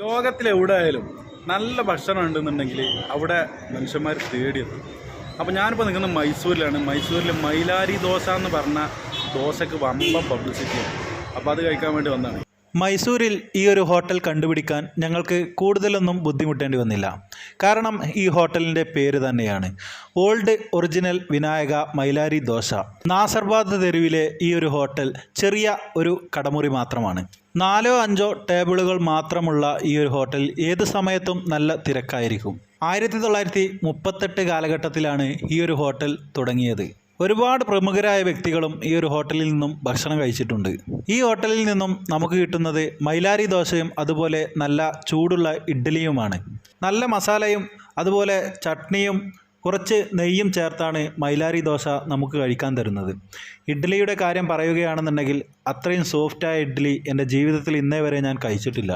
ലോകത്തിലെവിടെ ആയാലും നല്ല ഭക്ഷണം ഉണ്ടെന്നുണ്ടെങ്കിൽ അവിടെ മനുഷ്യന്മാർ തേടിയത് അപ്പോൾ ഞാനിപ്പോൾ നിൽക്കുന്നത് മൈസൂരിലാണ്. മൈസൂരിൽ മൈലാരി ദോശ എന്ന് പറഞ്ഞ ദോശയ്ക്ക് വമ്പം പബ്ലിസിറ്റിയാണ് അപ്പോൾ അത് കഴിക്കാൻ വേണ്ടി വന്നതാണ്. മൈസൂരിൽ ഈ ഒരു ഹോട്ടൽ കണ്ടുപിടിക്കാൻ ഞങ്ങൾക്ക് കൂടുതലൊന്നും ബുദ്ധിമുട്ടേണ്ടി വന്നില്ല. കാരണം ഈ ഹോട്ടലിന്റെ പേര് തന്നെയാണ്. Old original Vinayaka Mylari dosa. നാസർബാദ് തെരുവിലെ ഈ ഒരു ഹോട്ടൽ ചെറിയ ഒരു കടമുറി മാത്രമാണ്. നാലോ അഞ്ചോ ടേബിളുകൾ മാത്രമുള്ള ഈ ഒരു ഹോട്ടൽ ഏത് സമയത്തും നല്ല തിരക്കായിരിക്കും. ആയിരത്തി തൊള്ളായിരത്തി മുപ്പത്തെട്ട് കാലഘട്ടത്തിലാണ് ഈ ഒരു ഹോട്ടൽ തുടങ്ങിയത്. ഒരുപാട് പ്രമുഖരായ വ്യക്തികളും ഈ ഒരു ഹോട്ടലിൽ നിന്നും ഭക്ഷണം കഴിച്ചിട്ടുണ്ട്. ഈ ഹോട്ടലിൽ നിന്നും നമുക്ക് കിട്ടുന്നത് മൈലാരി ദോശയും അതുപോലെ നല്ല ചൂടുള്ള ഇഡ്ഡലിയുമാണ്. നല്ല മസാലയും അതുപോലെ ചട്നിയും കുറച്ച് നെയ്യും ചേർത്താണ് മൈലാരി ദോശ നമുക്ക് കഴിക്കാൻ തരുന്നത്. ഇഡ്ഡലിയുടെ കാര്യം പറയുകയാണെന്നുണ്ടെങ്കിൽ അത്രയും സോഫ്റ്റായ ഇഡ്ഡലി എന്റെ ജീവിതത്തിൽ ഇന്നേ വരെ ഞാൻ കഴിച്ചിട്ടില്ല.